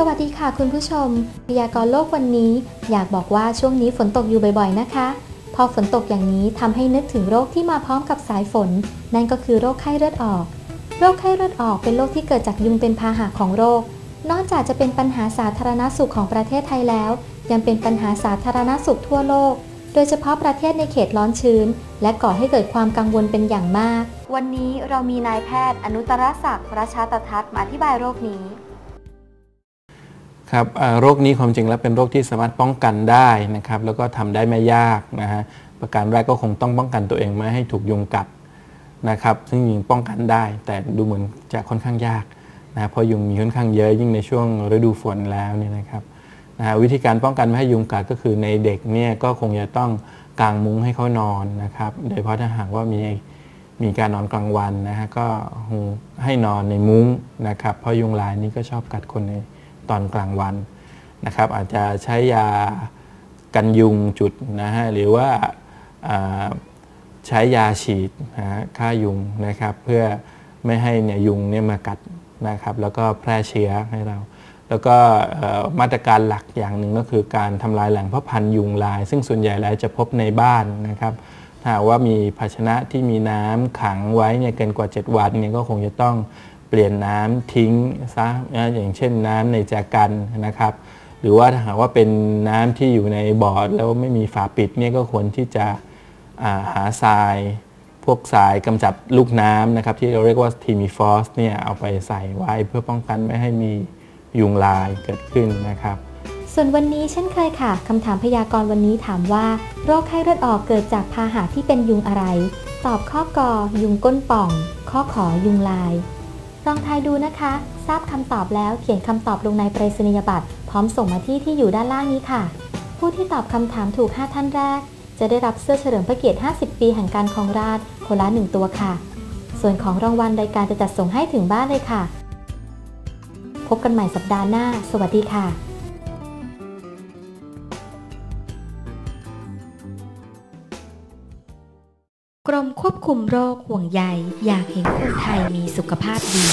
สวัสดีค่ะคุณผู้ชมพยากรณ์โลกวันนี้ อยากบอกว่าช่วงนี้ฝนตกอยู่บ่อยๆนะคะ พอฝนตกอย่างนี้ทำให้นึกถึงโรคที่มาพร้อมกับสายฝน นั่นก็คือโรคไข้เลือดออก โรคไข้เลือดออกเป็นโรคที่เกิดจากยุงเป็นพาหะของโรค นอกจากจะเป็นปัญหาสาธารณสุขของประเทศไทยแล้ว ยังเป็นปัญหาสาธารณสุขทั่วโลก โดยเฉพาะประเทศในเขตร้อนชื้น และก่อให้เกิดความกังวลเป็นอย่างมาก วันนี้เรามีนายแพทย์ อนุตรศักดิ์ราชาตทัศน์มาอธิบายโรคนี้ ครับโรคนี้ความจริงแล้วเป็นโรคที่สามารถป้องกันได้นะครับแล้วก็ทำได้ไม่ยากนะฮะประการแรกก็คงต้องป้องกันตัวเองไม่ให้ถูกยุงกัดนะครับซึ่งจริงป้องกันได้ แต่ดูเหมือนจะค่อนข้างยากนะเพราะยุงมีค่อนข้างเยอะยิ่งในช่วงฤดูฝนแล้วเนี่ยนะครับนะฮะวิธีการป้องกันไม่ให้ยุงกัดก็คือในเด็กเนี่ยก็คงจะต้องกางมุ้งให้เขานอนนะครับโดยเฉพาะถ้าหากว่ามีมีการนอนกลางวันนะฮะก็ให้นอนในมุ้งนะครับเพราะยุงลายนี้ก็ชอบกัดคนใน ตอนกลางวันนะครับ อาจจะใช้ยากันยุงจุดนะฮะหรือว่าใช้ยาฉีดนะฆ่ายุงนะครับ เพื่อไม่ให้เนี่ยยุงเนี่ยมากัดนะครับ แล้วก็แพร่เชื้อให้เรา แล้วก็มาตรการหลักอย่างหนึ่งก็คือการทำลายแหล่งเพาะพันธุ์ยุงลาย ซึ่งส่วนใหญ่แล้วจะพบในบ้านนะครับถ้าว่ามีภาชนะที่มีน้ำขังไว้เนี่ยเกินกว่า 7 วันเนี่ยก็คงจะต้อง เปลี่ยนน้ำทิ้งซะนะอย่างเช่นน้ำในแจกันนะครับ หรือว่าถ้าหากว่าเป็นน้ำที่อยู่ในบ่อแล้วไม่มีฝาปิดเนี่ยก็ควรที่จะาหาทราย พวกทรายกำจัดลูกน้ำนะครับ ที่เราเรียกว่าทีมีฟอสเนี่ยเอาไปใส่ไว้เพื่อป้องกันไม่ให้มียุงลายเกิดขึ้นนะครับ ส่วนวันนี้เช่นเคยค่ะคำถามพยากรณ์วันนี้ถามว่า โรคไข้เลือดออกเกิดจากพาหะที่เป็นยุงอะไร ตอบข้อกอยุงก้นป่อง ข้อขอยุงลาย ลองทายดูนะคะ ทราบคำตอบแล้วเขียนคำตอบลงในไปรษณียบัตร พร้อมส่งมาที่ที่อยู่ด้านล่างนี้ค่ะ ผู้ที่ตอบคำถามถูก 5 ท่านแรก จะได้รับเสื้อเฉลิมพระเกียรติ 50 ปีแห่งการครองราชคนละ1ตัวค่ะ ส่วนของรางวัลรายการจะจัดส่งให้ถึงบ้านเลยค่ะ พบกันใหม่สัปดาห์หน้า สวัสดีค่ะ กรมควบคุมโรคห่วงใยอยากเห็นคนไทยมีสุขภาพดี